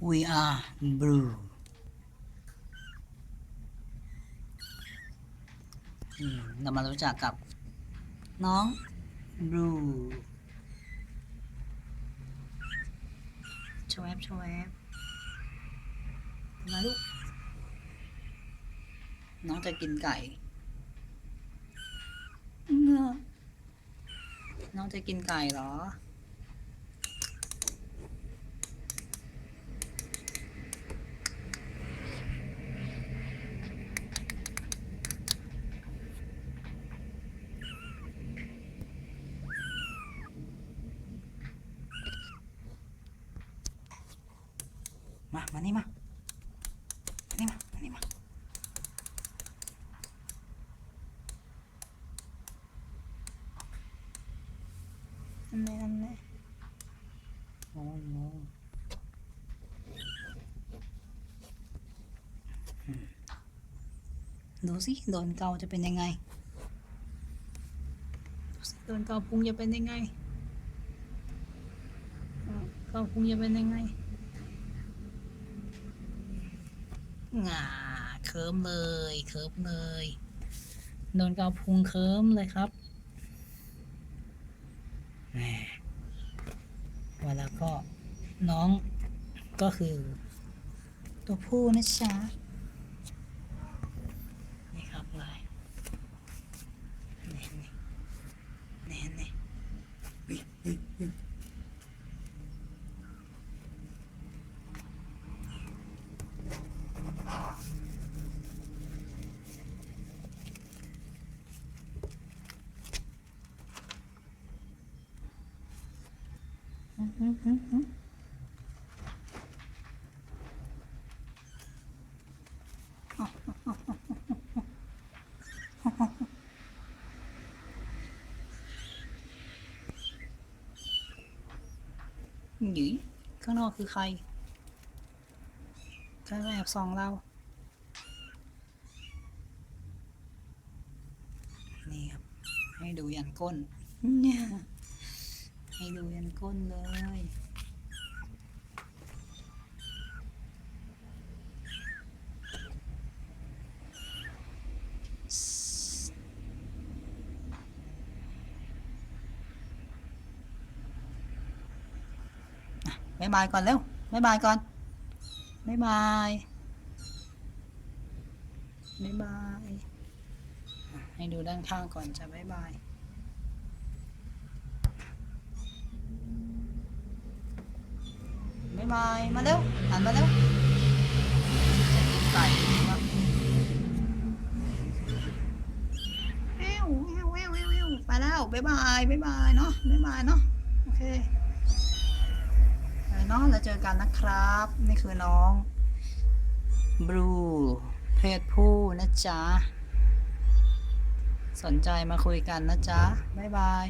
we are blue เรามารู้จักกับน้อง blue ชวบชวบมาลูก น้องจะกินไก่เงอน้องจะกินไก่เหรอ มามานี่มามานี่มามานี่มาอันไหนอันไหนโอ้โหอืมดูสิโดนเกาจะเป็นยังไงดูสิโดนเกาพุงจะเป็นยังไงอ่าเกาพุงจะเป็นยังไง งาเคิมเลยเคิมเลยโดนกาพุงเคิมเลยครับแหมว่าแล้วก็น้องก็คือ ตัวผู้นะจ๊ะ นี่ครับเลยนี่นี่นี่นี่อุ๊ยอุ๊ยอุ๊ยอืมอืมอืมอืม หยีข้างนอกคือใครใครมาแอบส่องเรา นี่ครับ ให้ดูยันก้นเนี่ย ให้ดูยันก้นเลยบายบายก่อนเร็วบายบายก่อนบายบายบายบาย ให้ดูด้านข้างก่อนจะบายบาย บายมาเร็วหันมาเร็วจะกินไก่ครับแอวแอวแอวแอวแอวไปแล้วบ๊ายบายบ๊ายบายเนาะบ๊ายบายเนาะโอเคไปเนาะแล้วเจอกันนะครับ นี่คือน้องบลูเพศผู้นะจ๊ะ สนใจมาคุยกันนะจ๊ะ บ๊ายบาย